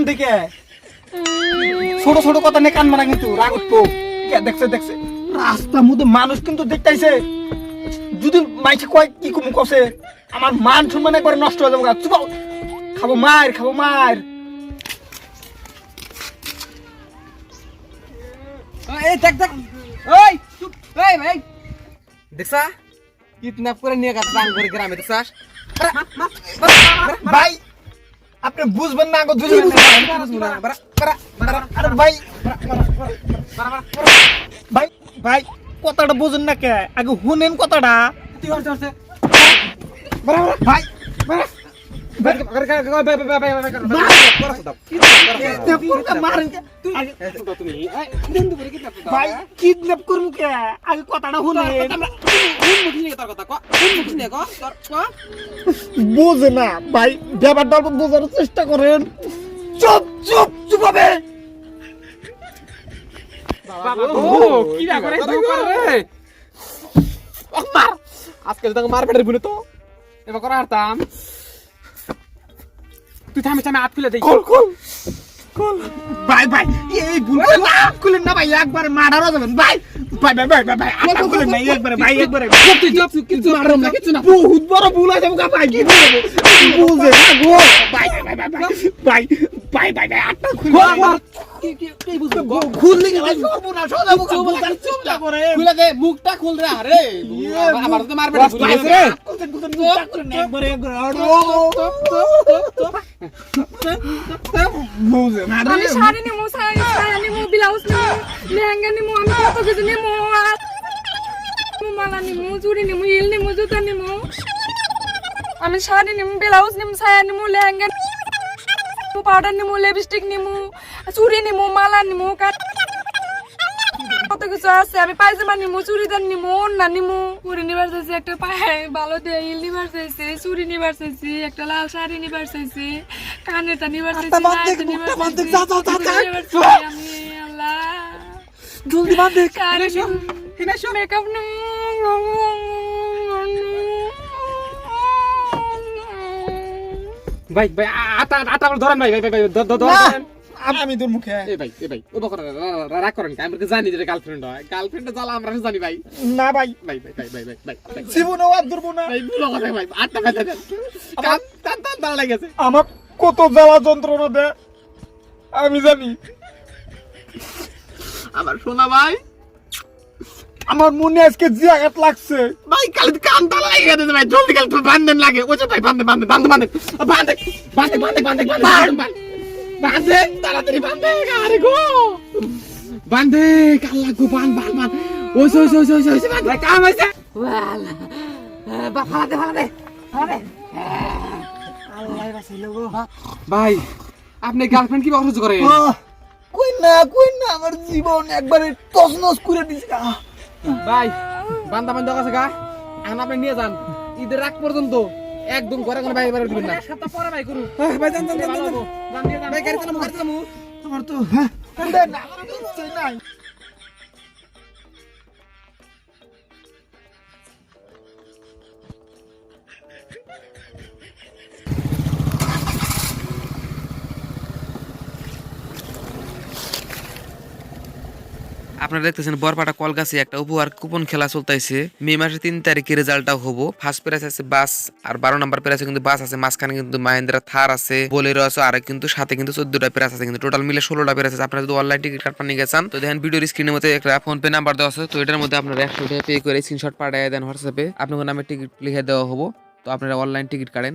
মারি কে ছোট ছোট কথা নিয়ে কান মারা কিন্তু রাগ উঠবো। দেখছে দেখছে? রাস্তার মধ্যে মানুষ কিন্তু দেখতেছে যদি মাইছে কয়, কি কুম কসে আমার মান সম্মান একবার নষ্ট হয়ে যাব চুপ খাব মার খাব মার এই, দেখ দেখ। ওই চুপ। এই ভাই দেখছা? কিডন্যাপ করে নিয়ে গেছে গ্রামে, দেখছাস? ভাই। আপনি বুঝবেন না আগো দুজন ভাই ভাই ভাই কথাটা বুঝেন না কে আগে শুনেন কথাটা ভাই কিডন্যাপ করুন কে আগে কথাটা শুনেন বোঝে না ভাই ব্যাপারটা অল্প বোঝার চেষ্টা করেন। চুপ চুপ চুপ হবে। আজকে তো মার পেটের বুনে তো। এবার করা হারতাম তুই থামে থামে হাত খুলে দেই খোল খোল খোল। ভাই ভাই এই ভুল খুলেন না ভাই একবারে মারারও যাবেন। ভাই ভাই ভাই ভাই ভাই ভাই আমার বলে নাই মুখটা খুল রে মারবে লেহেঙ্গা নিমু আমি কত কিছু নিমু মালা নিমু চুড়ি নিমু হিল নিমু জুতা নিমু। আমি শাড়ি নিমু ব্লাউজ নিমু ছায়া নিমু লেহেঙ্গা নিমু পাউডার নিমু লিপস্টিক নিমু চুড়ি নিমু মালা নিমু কত কিছু আছে আমি পায়জামা নিমু চুড়িদার নিমু ওন্না নিমু। চুড়ি নিবার চাইছি একটা পায়ে ভালো দিয়ে হিল নিবার চাইছি চুড়ি নিবার চাইছি একটা লাল শাড়ি নিবার চাইছি কানেরটা নিবার চাইছি নিবার চাইছি, জলদি বাঁধ দেখ মেকআপ ভাই ভাই আটা আতা ধরেন ভাই ভাই ভাই ধরেন আমি তোর মুখে এ ভাই এ ভাই ও বকর রাগ করেন তো জানি যে গার্লফ্রেন্ড হয় গার্লফ্রেন্ড জ্বালা আমরা জানি ভাই না ভাই ভাই ভাই ভাই ভাই ভাই ভাই জীবন ও আর ভাই কথা ভাই আটটা কথা কান দাঁড়া আমার কত জ্বালা যন্ত্রণা দে আমি জানি আমার শোনা ভাই। আমার মনে আজকে যে আঘাত লাগছে। ভাই কাল কান টান লাগে গেছে ভাই জলদি কাল বান্ধেন লাগে। ওই যে ভাই বান্ধে বান্ধে বান্ধে বান্ধে। বান্ধে বান্ধে বান্ধে বান্ধে বান্ধে বান্ধে তাড়াতাড়ি বান্ধে আরে গো। বান্ধে কাল লাগো বান বান বান। ওই ওই ওই ওই ওই বান্ধে। কাম হইছে বা ফালাতে ফালাতে। ফালাতে। ভাই আপনি গার্লফ্রেন্ড কি অসহ্য করে কই না কই না আমার জীবন একবারে তছনছ করে দিছে। ভাই বান্দা বান্দা কাছে গা এখন আপনি নিয়ে যান। ঈদের রাগ পর্যন্ত একদম ঘরে কোনো বাইরে বাইরে দিবেন না। সপ্তাহ পরে ভাই করু ভাই জান জান জান, জান, জান। ভাই গাড়ি চালামু গাড়ি চালামু আমার তো হ্যাঁ না আমার ইচ্ছে নাই। আপনারা দেখতেছেন বরপাটা কলগাছে একটা উপহার কুপন খেলা চলতেছে মে মাসের তিন তারিখে রেজাল্টটা হব। ফার্স্ট প্রাইজ আছে বাস, আর বারো নাম্বার প্রাইজে কিন্তু বাস আছে, মাঝখানে কিন্তু মাহিন্দ্রা থার আছে, বোলেরো আছে, আর কিন্তু সাথে কিন্তু চোদ্দটা প্রাইজ আছে, কিন্তু টোটাল মিলে ষোলোটা প্রাইজ আছে। আপনারা যদি অনলাইন টিকিট কাটতে নিয়ে গেছেন, তো দেখেন ভিডিওর স্ক্রিনের মধ্যে একটা ফোন পে নাম্বার দেওয়া আছে, তো এটার মধ্যে আপনারা একশো টাকা পে করে স্ক্রিনশট পাঠিয়ে দেন হোয়াটসঅ্যাপে আপনার নামে টিকিট লিখে দেওয়া হব, তো আপনারা অনলাইন টিকিট কাটেন।